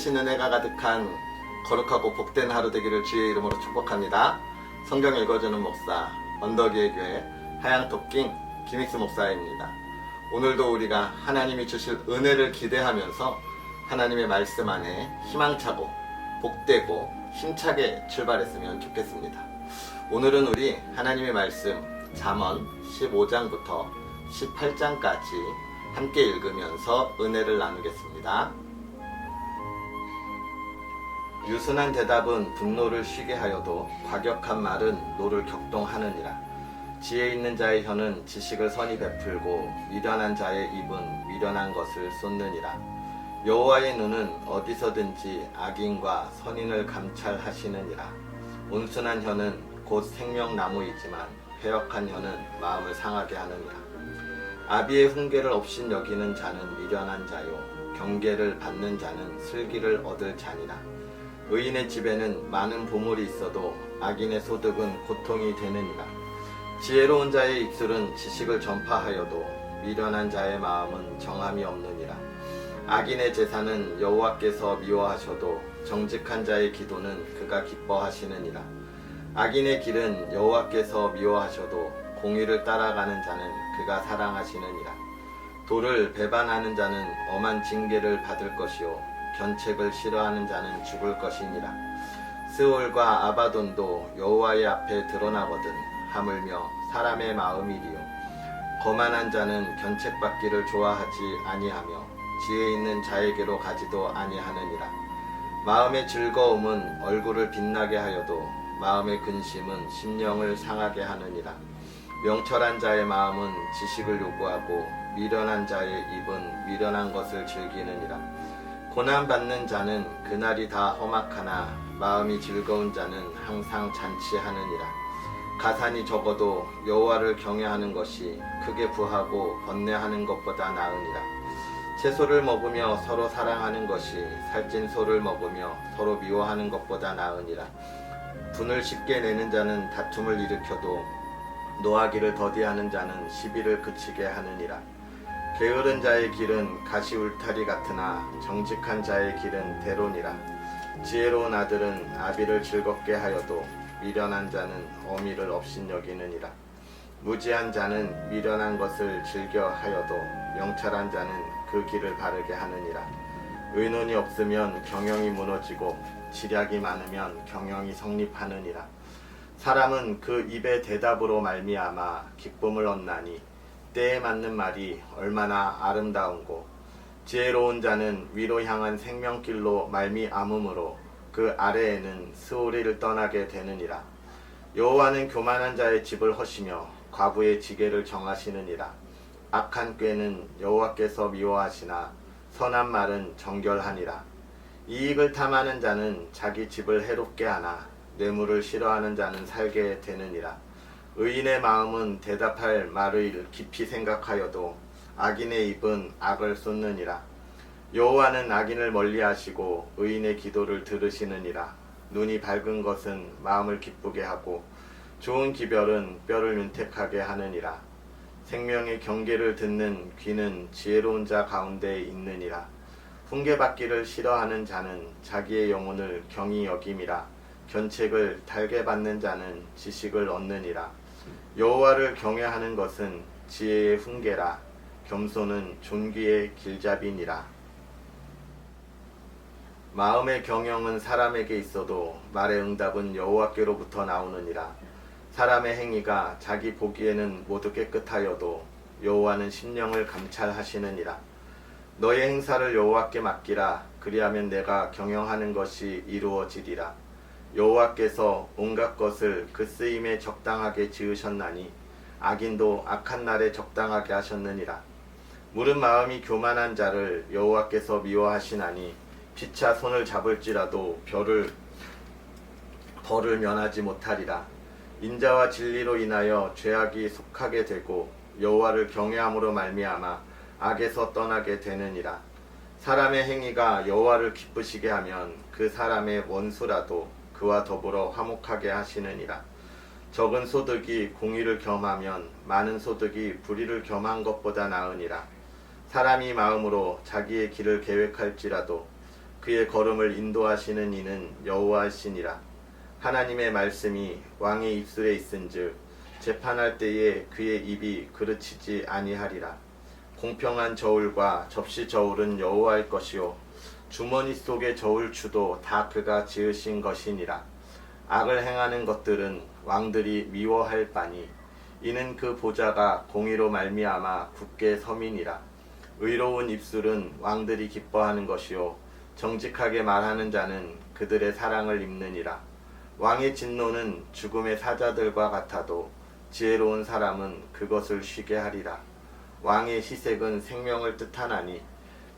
크신 은혜가 가득한 거룩하고 복된 하루 되기를 주의 이름으로 축복합니다. 성경 읽어주는 목사 언덕의 교회 하양토킹 김익수 목사입니다. 오늘도 우리가 하나님이 주실 은혜를 기대하면서 하나님의 말씀 안에 희망차고 복되고 힘차게 출발했으면 좋겠습니다. 오늘은 우리 하나님의 말씀 잠언 15장부터 18장까지 함께 읽으면서 은혜를 나누겠습니다. 유순한 대답은 분노를 쉬게 하여도 과격한 말은 노를 격동하느니라. 지혜 있는 자의 혀는 지식을 선히 베풀고 미련한 자의 입은 미련한 것을 쏟느니라. 여호와의 눈은 어디서든지 악인과 선인을 감찰하시느니라. 온순한 혀는 곧 생명나무이지만 회역한 혀는 마음을 상하게 하느니라. 아비의 훈계를 없인 여기는 자는 미련한 자요 경계를 받는 자는 슬기를 얻을 자니라. 의인의 집에는 많은 보물이 있어도 악인의 소득은 고통이 되느니라. 지혜로운 자의 입술은 지식을 전파하여도 미련한 자의 마음은 정함이 없느니라. 악인의 제사는 여호와께서 미워하셔도 정직한 자의 기도는 그가 기뻐하시느니라. 악인의 길은 여호와께서 미워하셔도 공의를 따라가는 자는 그가 사랑하시느니라. 도를 배반하는 자는 엄한 징계를 받을 것이요 견책을 싫어하는 자는 죽을 것이니라. 스올과 아바돈도 여호와의 앞에 드러나거든 하물며 사람의 마음이리요. 거만한 자는 견책받기를 좋아하지 아니하며 지혜 있는 자에게로 가지도 아니하느니라. 마음의 즐거움은 얼굴을 빛나게 하여도 마음의 근심은 심령을 상하게 하느니라. 명철한 자의 마음은 지식을 요구하고 미련한 자의 입은 미련한 것을 즐기느니라. 고난 받는 자는 그날이 다 험악하나 마음이 즐거운 자는 항상 잔치하느니라. 가산이 적어도 여호와를 경외하는 것이 크게 부하고 번뇌하는 것보다 나으니라. 채소를 먹으며 서로 사랑하는 것이 살찐 소를 먹으며 서로 미워하는 것보다 나으니라. 분을 쉽게 내는 자는 다툼을 일으켜도 노하기를 더디하는 자는 시비를 그치게 하느니라. 게으른 자의 길은 가시 울타리 같으나 정직한 자의 길은 대론이라. 지혜로운 아들은 아비를 즐겁게 하여도 미련한 자는 어미를 없인 여기느니라. 무지한 자는 미련한 것을 즐겨 하여도 명철한 자는 그 길을 바르게 하느니라. 의논이 없으면 경영이 무너지고 지략이 많으면 경영이 성립하느니라. 사람은 그 입의 대답으로 말미암아 기쁨을 얻나니 때에 맞는 말이 얼마나 아름다운고 지혜로운 자는 위로 향한 생명길로 말미암음으로 그 아래에는 스오리를 떠나게 되느니라. 여호와는 교만한 자의 집을 허시며 과부의 지게를 정하시느니라. 악한 꾀는 여호와께서 미워하시나 선한 말은 정결하니라. 이익을 탐하는 자는 자기 집을 해롭게 하나 뇌물을 싫어하는 자는 살게 되느니라 의인의 마음은 대답할 말을 깊이 생각하여도 악인의 입은 악을 쏟느니라. 여호와는 악인을 멀리하시고 의인의 기도를 들으시느니라. 눈이 밝은 것은 마음을 기쁘게 하고 좋은 기별은 뼈를 윤택하게 하느니라. 생명의 경계를 듣는 귀는 지혜로운 자 가운데 있느니라. 훈계받기를 싫어하는 자는 자기의 영혼을 경히 여김이라. 견책을 달게 받는 자는 지식을 얻느니라. 여호와를 경외하는 것은 지혜의 훈계라. 겸손은 존귀의 길잡이니라. 마음의 경영은 사람에게 있어도 말의 응답은 여호와께로부터 나오느니라. 사람의 행위가 자기 보기에는 모두 깨끗하여도 여호와는 심령을 감찰하시느니라. 너의 행사를 여호와께 맡기라. 그리하면 내가 경영하는 것이 이루어지리라 여호와께서 온갖 것을 그 쓰임에 적당하게 지으셨나니 악인도 악한 날에 적당하게 하셨느니라. 물은 마음이 교만한 자를 여호와께서 미워하시나니 피차 손을 잡을지라도 별을 벌을 면하지 못하리라. 인자와 진리로 인하여 죄악이 속하게 되고 여호와를 경외함으로 말미암아 악에서 떠나게 되느니라. 사람의 행위가 여호와를 기쁘시게 하면 그 사람의 원수라도 그와 더불어 화목하게 하시느니라. 적은 소득이 공의를 겸하면 많은 소득이 불의를 겸한 것보다 나으니라. 사람이 마음으로 자기의 길을 계획할지라도 그의 걸음을 인도하시는 이는 여호와시니라 하나님의 말씀이 왕의 입술에 있은즉 재판할 때에 그의 입이 그르치지 아니하리라 공평한 저울과 접시 저울은 여호와의 것이요 주머니 속의 저울 추도 다 그가 지으신 것이니라. 악을 행하는 것들은 왕들이 미워할 바니 이는 그 보좌가 공의로 말미암아 굳게 서민이라. 의로운 입술은 왕들이 기뻐하는 것이요 정직하게 말하는 자는 그들의 사랑을 입느니라. 왕의 진노는 죽음의 사자들과 같아도 지혜로운 사람은 그것을 쉬게 하리라. 왕의 희색은 생명을 뜻하나니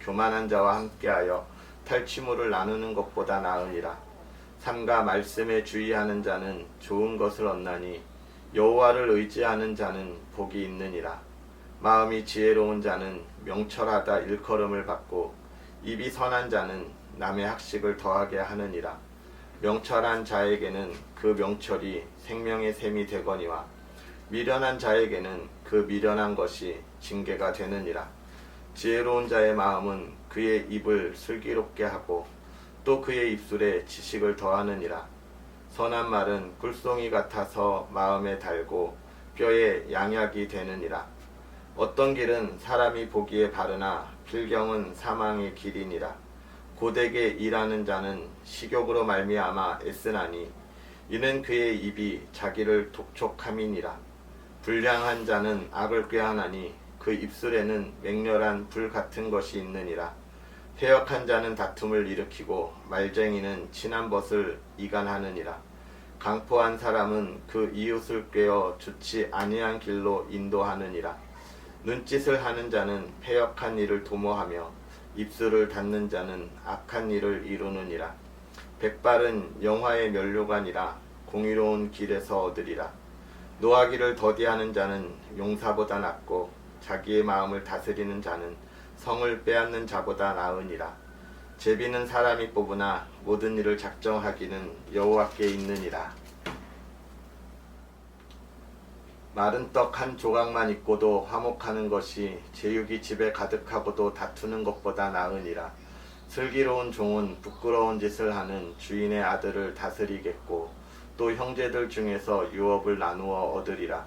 교만한 자와 함께하여 탈취물을 나누는 것보다 나으니라. 삼가 말씀에 주의하는 자는 좋은 것을 얻나니 여호와를 의지하는 자는 복이 있느니라. 마음이 지혜로운 자는 명철하다 일컬음을 받고 입이 선한 자는 남의 학식을 더하게 하느니라. 명철한 자에게는 그 명철이 생명의 샘이 되거니와 미련한 자에게는 그 미련한 것이 징계가 되느니라 지혜로운 자의 마음은 그의 입을 슬기롭게 하고 또 그의 입술에 지식을 더하느니라. 선한 말은 꿀송이 같아서 마음에 달고 뼈에 양약이 되느니라. 어떤 길은 사람이 보기에 바르나 필경은 사망의 길이니라. 고되게 일하는 자는 식욕으로 말미암아 애쓰나니 이는 그의 입이 자기를 독촉함이니라. 불량한 자는 악을 꾀하나니 그 입술에는 맹렬한 불 같은 것이 있느니라. 패역한 자는 다툼을 일으키고 말쟁이는 친한 벗을 이간하느니라. 강포한 사람은 그 이웃을 꾀어 좋지 아니한 길로 인도하느니라. 눈짓을 하는 자는 패역한 일을 도모하며 입술을 닫는 자는 악한 일을 이루느니라. 백발은 영화의 면류관이라 공의로운 길에서 얻으리라. 노하기를 더디하는 자는 용사보다 낫고 자기의 마음을 다스리는 자는 성을 빼앗는 자보다 나으니라. 제비는 사람이 뽑으나 모든 일을 작정하기는 여호와께 있느니라. 마른 떡 한 조각만 있고도 화목하는 것이 제육이 집에 가득하고도 다투는 것보다 나으니라. 슬기로운 종은 부끄러운 짓을 하는 주인의 아들을 다스리겠고 또 형제들 중에서 유업을 나누어 얻으리라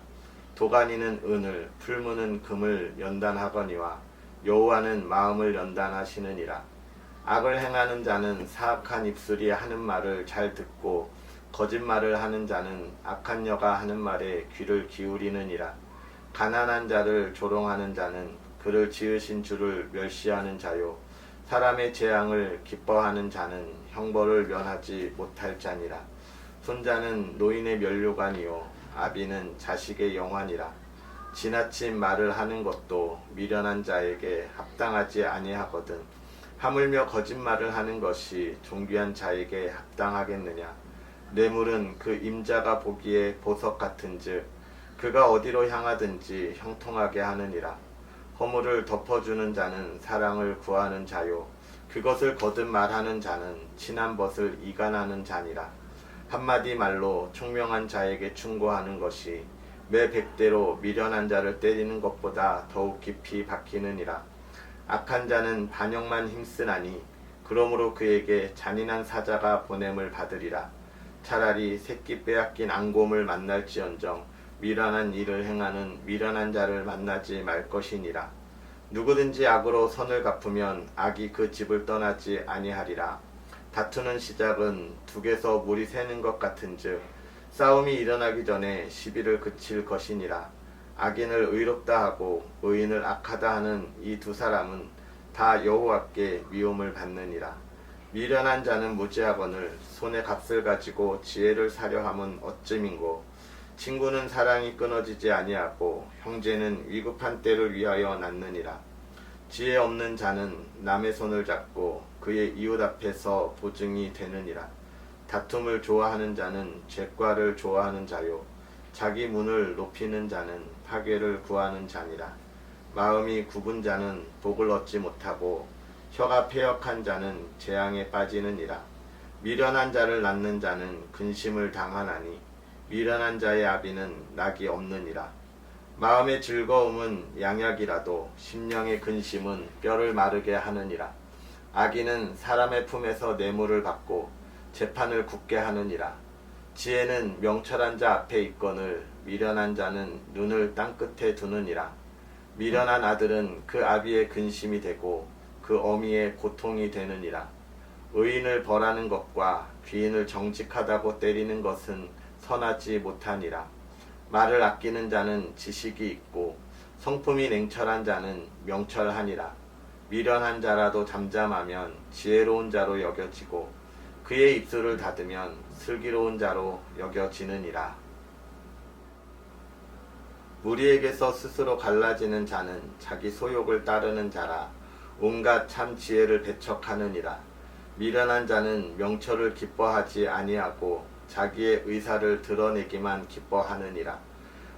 도가니는 은을 풀무는 금을 연단하거니와 여호와는 마음을 연단하시느니라. 악을 행하는 자는 사악한 입술이 하는 말을 잘 듣고 거짓말을 하는 자는 악한 여가 하는 말에 귀를 기울이느니라. 가난한 자를 조롱하는 자는 그를 지으신 주를 멸시하는 자요. 사람의 재앙을 기뻐하는 자는 형벌을 면하지 못할 자니라. 손자는 노인의 면류관이요 아비는 자식의 영환이라 지나친 말을 하는 것도 미련한 자에게 합당하지 아니하거든 하물며 거짓말을 하는 것이 존귀한 자에게 합당하겠느냐? 뇌물은 그 임자가 보기에 보석 같은즉 그가 어디로 향하든지 형통하게 하느니라. 허물을 덮어주는 자는 사랑을 구하는 자요. 그것을 거듭 말하는 자는 친한 벗을 이간하는 자니라 한마디 말로 총명한 자에게 충고하는 것이 매 백대로 미련한 자를 때리는 것보다 더욱 깊이 박히느니라. 악한 자는 반역만 힘쓰나니 그러므로 그에게 잔인한 사자가 보냄을 받으리라. 차라리 새끼 빼앗긴 앙곰을 만날지언정 미련한 일을 행하는 미련한 자를 만나지 말 것이니라. 누구든지 악으로 선을 갚으면 악이 그 집을 떠나지 아니하리라 다투는 시작은 둑에서 물이 새는 것 같은즉 싸움이 일어나기 전에 시비를 그칠 것이니라. 악인을 의롭다 하고 의인을 악하다 하는 이 두 사람은 다 여호와께 미움을 받느니라. 미련한 자는 무지하거늘 손에 값을 가지고 지혜를 사려 함은 어찌민고. 친구는 사랑이 끊어지지 아니하고 형제는 위급한 때를 위하여 낳느니라 지혜 없는 자는 남의 손을 잡고 그의 이웃 앞에서 보증이 되느니라. 다툼을 좋아하는 자는 죄과를 좋아하는 자요. 자기 문을 높이는 자는 파괴를 구하는 자니라. 마음이 굽은 자는 복을 얻지 못하고 혀가 패역한 자는 재앙에 빠지느니라. 미련한 자를 낳는 자는 근심을 당하나니 미련한 자의 아비는 낙이 없느니라. 마음의 즐거움은 양약이라도 심령의 근심은 뼈를 마르게 하느니라. 악인은 사람의 품에서 뇌물을 받고 재판을 굳게 하느니라. 지혜는 명철한 자 앞에 있거늘 미련한 자는 눈을 땅끝에 두느니라. 미련한 아들은 그 아비의 근심이 되고 그 어미의 고통이 되느니라. 의인을 벌하는 것과 귀인을 정직하다고 때리는 것은 선하지 못하니라. 말을 아끼는 자는 지식이 있고 성품이 냉철한 자는 명철하니라. 미련한 자라도 잠잠하면 지혜로운 자로 여겨지고 그의 입술을 닫으면 슬기로운 자로 여겨지느니라. 무리에게서 스스로 갈라지는 자는 자기 소욕을 따르는 자라 온갖 참 지혜를 배척하느니라. 미련한 자는 명철을 기뻐하지 아니하고 자기의 의사를 드러내기만 기뻐하느니라.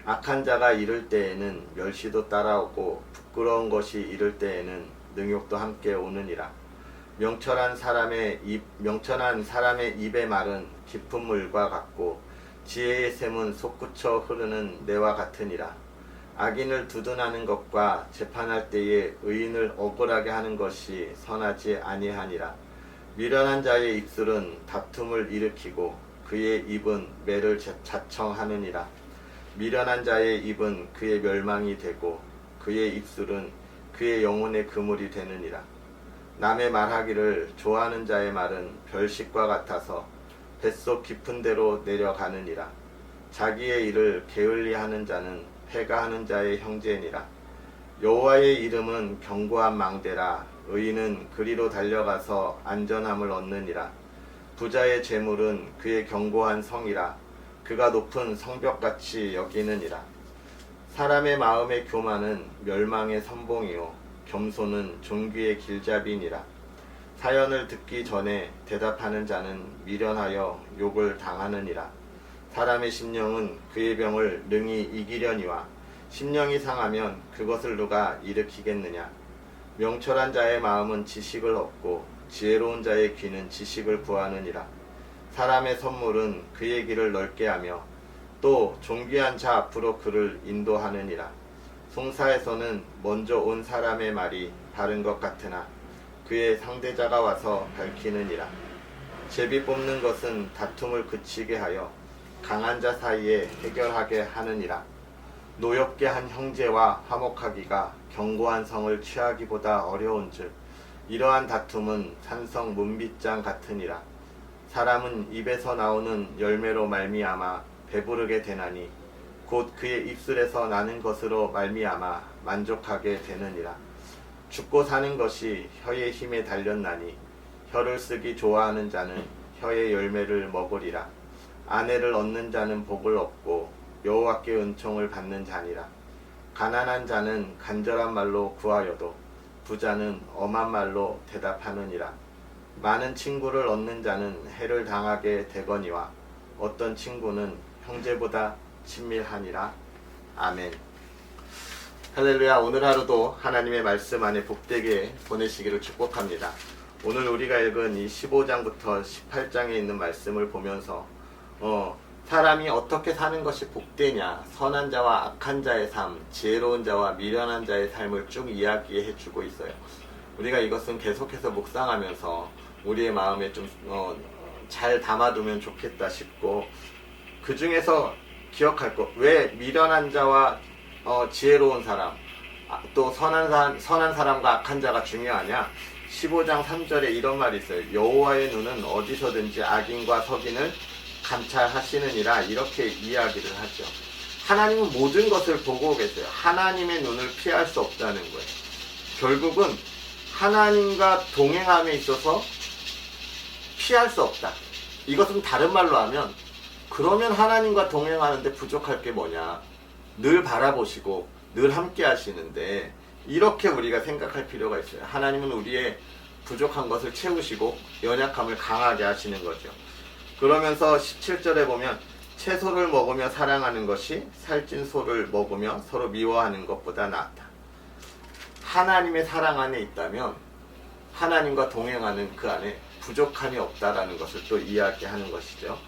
악한 자가 이를 때에는 멸시도 따라오고 부끄러운 것이 이를 때에는 능욕도 함께 오느니라. 명철한 사람의 입 명철한 사람의 입의 말은 깊은 물과 같고 지혜의 샘은 솟구쳐 흐르는 내와 같으니라. 악인을 두둔하는 것과 재판할 때에 의인을 억울하게 하는 것이 선하지 아니하니라. 미련한 자의 입술은 다툼을 일으키고 그의 입은 매를 자- 자청하느니라. 미련한 자의 입은 그의 멸망이 되고 그의 입술은 그의 영혼의 그물이 되느니라. 남의 말하기를 좋아하는 자의 말은 별식과 같아서 뱃속 깊은 데로 내려가느니라. 자기의 일을 게을리하는 자는 패가하는 자의 형제니라. 여호와의 이름은 견고한 망대라. 의인은 그리로 달려가서 안전함을 얻느니라. 부자의 재물은 그의 견고한 성이라. 그가 높은 성벽같이 여기느니라. 사람의 마음의 교만은 멸망의 선봉이요 겸손은 종귀의 길잡이니라. 사연을 듣기 전에 대답하는 자는 미련하여 욕을 당하느니라. 사람의 심령은 그의 병을 능히 이기려니와 심령이 상하면 그것을 누가 일으키겠느냐. 명철한 자의 마음은 지식을 얻고 지혜로운 자의 귀는 지식을 구하느니라. 사람의 선물은 그의 길을 넓게 하며 또 존귀한 자 앞으로 그를 인도하느니라. 송사에서는 먼저 온 사람의 말이 바른 것 같으나 그의 상대자가 와서 밝히느니라. 제비 뽑는 것은 다툼을 그치게 하여 강한 자 사이에 해결하게 하느니라. 노엽게 한 형제와 화목하기가 견고한 성을 취하기보다 어려운 즉 이러한 다툼은 산성 문빗장 같으니라. 사람은 입에서 나오는 열매로 말미암아 배부르게 되나니 곧 그의 입술에서 나는 것으로 말미암아 만족하게 되느니라. 죽고 사는 것이 혀의 힘에 달렸나니 혀를 쓰기 좋아하는 자는 혀의 열매를 먹으리라. 아내를 얻는 자는 복을 얻고 여호와께 은총을 받는 자니라. 가난한 자는 간절한 말로 구하여도 부자는 엄한 말로 대답하느니라. 많은 친구를 얻는 자는 해를 당하게 되거니와 어떤 친구는 형제보다 친밀하니라. 아멘. 할렐루야. 오늘 하루도 하나님의 말씀 안에 복되게 보내시기를 축복합니다. 오늘 우리가 읽은 이 15장부터 18장에 있는 말씀을 보면서 어, 사람이 어떻게 사는 것이 복되냐, 선한 자와 악한 자의 삶, 지혜로운 자와 미련한 자의 삶을 쭉 이야기해 주고 있어요. 우리가 이것은 계속해서 묵상하면서 우리의 마음에 좀, 어, 잘 담아두면 좋겠다 싶고, 그 중에서 기억할 것, 왜 미련한 자와 어, 지혜로운 사람, 아, 또 선한, 사, 선한 사람과 악한 자가 중요하냐? 15장 3절에 이런 말이 있어요. 여호와의 눈은 어디서든지 악인과 석인을 감찰하시느니라 이렇게 이야기를 하죠. 하나님은 모든 것을 보고 계세요. 하나님의 눈을 피할 수 없다는 거예요. 결국은 하나님과 동행함에 있어서 피할 수 없다. 이것은 다른 말로 하면 그러면 하나님과 동행하는데 부족할 게 뭐냐? 늘 바라보시고 늘 함께 하시는데 이렇게 우리가 생각할 필요가 있어요. 하나님은 우리의 부족한 것을 채우시고 연약함을 강하게 하시는 거죠. 그러면서 17절에 보면 채소를 먹으며 사랑하는 것이 살찐 소를 먹으며 서로 미워하는 것보다 낫다. 하나님의 사랑 안에 있다면 하나님과 동행하는 그 안에 부족함이 없다라는 것을 또 이야기하는 것이죠.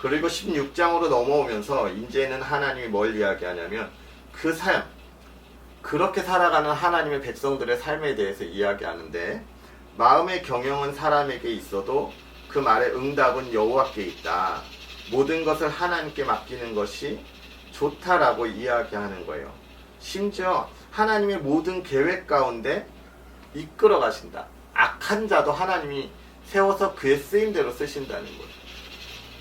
그리고 16장으로 넘어오면서 이제는 하나님이 뭘 이야기하냐면 그 삶, 그렇게 살아가는 하나님의 백성들의 삶에 대해서 이야기하는데 마음의 경영은 사람에게 있어도 그 말의 응답은 여호와께 있다. 모든 것을 하나님께 맡기는 것이 좋다라고 이야기하는 거예요. 심지어 하나님의 모든 계획 가운데 이끌어 가신다. 악한 자도 하나님이 세워서 그의 쓰임대로 쓰신다는 거예요.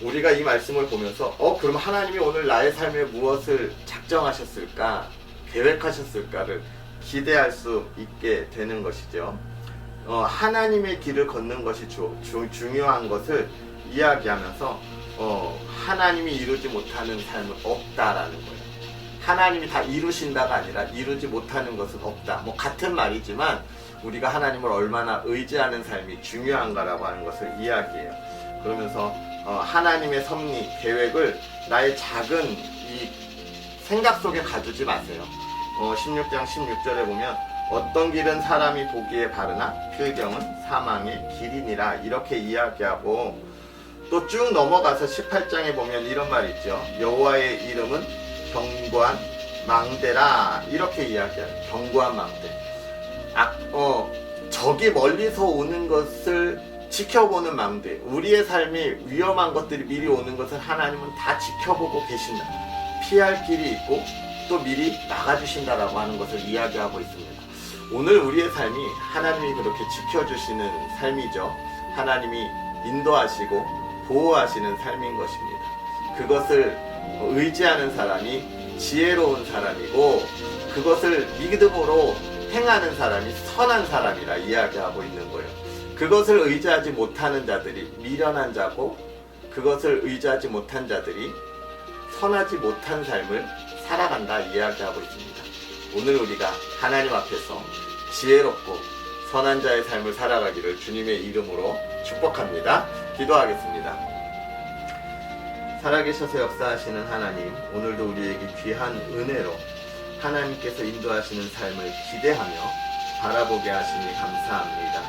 우리가 이 말씀을 보면서 어 그럼 하나님이 오늘 나의 삶에 무엇을 작정하셨을까 계획하셨을까를 기대할 수 있게 되는 것이죠. 어, 하나님의 길을 걷는 것이 주, 주- 중요한 것을 이야기하면서 어, 하나님이 이루지 못하는 삶은 없다라는 거예요. 하나님이 다 이루신다가 아니라 이루지 못하는 것은 없다. 뭐 같은 말이지만 우리가 하나님을 얼마나 의지하는 삶이 중요한가라고 하는 것을 이야기해요. 그러면서 어, 하나님의 섭리 계획을 나의 작은 이 생각 속에 가두지 마세요. 어, 16장 16절에 보면 어떤 길은 사람이 보기에 바르나 필경은 사망의 길이니라 이렇게 이야기하고 또 쭉 넘어가서 18장에 보면 이런 말이 있죠. 여호와의 이름은 견고한 망대라 이렇게 이야기해요. 견고한 망대. 아, 어, 적이 멀리서 오는 것을 지켜보는 망대. 우리의 삶이 위험한 것들이 미리 오는 것을 하나님은 다 지켜보고 계신다. 피할 길이 있고 또 미리 막아주신다라고 하는 것을 이야기하고 있습니다. 오늘 우리의 삶이 하나님이 그렇게 지켜주시는 삶이죠. 하나님이 인도하시고 보호하시는 삶인 것입니다. 그것을 의지하는 사람이 지혜로운 사람이고 그것을 믿음으로 행하는 사람이 선한 사람이라 이야기하고 있는 거예요. 그것을 의지하지 못하는 자들이 미련한 자고 그것을 의지하지 못한 자들이 선하지 못한 삶을 살아간다 이야기하고 있습니다. 오늘 우리가 하나님 앞에서 지혜롭고 선한 자의 삶을 살아가기를 주님의 이름으로 축복합니다. 기도하겠습니다. 살아계셔서 역사하시는 하나님, 오늘도 우리에게 귀한 은혜로 하나님께서 인도하시는 삶을 기대하며 바라보게 하시니 감사합니다.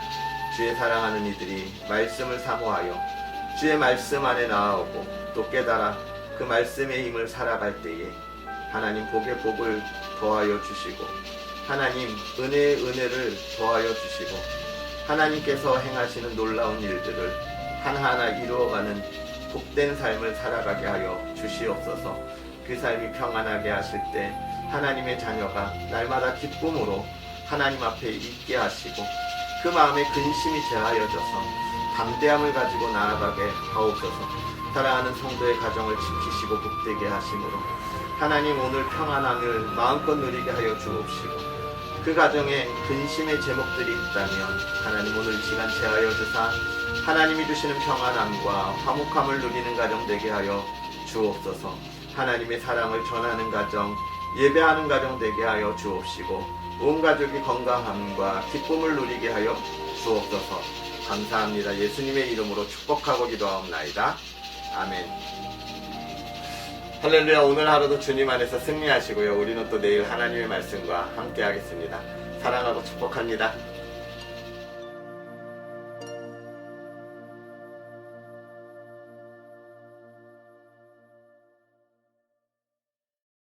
주의 사랑하는 이들이 말씀을 사모하여 주의 말씀 안에 나아오고 또 깨달아 그 말씀의 힘을 살아갈 때에 하나님 복의 복을 더하여 주시고 하나님 은혜의 은혜를 더하여 주시고 하나님께서 행하시는 놀라운 일들을 하나하나 이루어가는 복된 삶을 살아가게 하여 주시옵소서. 그 삶이 평안하게 하실 때 하나님의 자녀가 날마다 기쁨으로 하나님 앞에 있게 하시고 그 마음에 근심이 제하여져서 담대함을 가지고 나아가게 하옵소서. 사랑하는 성도의 가정을 지키시고 복되게 하심으로 하나님 오늘 평안함을 마음껏 누리게 하여 주옵시고 그 가정에 근심의 제목들이 있다면 하나님 오늘 이 시간 제하여 주사 하나님이 주시는 평안함과 화목함을 누리는 가정 되게 하여 주옵소서. 하나님의 사랑을 전하는 가정 예배하는 가정 되게 하여 주옵시고 온 가족이 건강함과 기쁨을 누리게 하여 주옵소서. 감사합니다. 예수님의 이름으로 축복하고 기도하옵나이다. 아멘 할렐루야 오늘 하루도 주님 안에서 승리하시고요. 우리는 또 내일 하나님의 말씀과 함께 하겠습니다. 사랑하고 축복합니다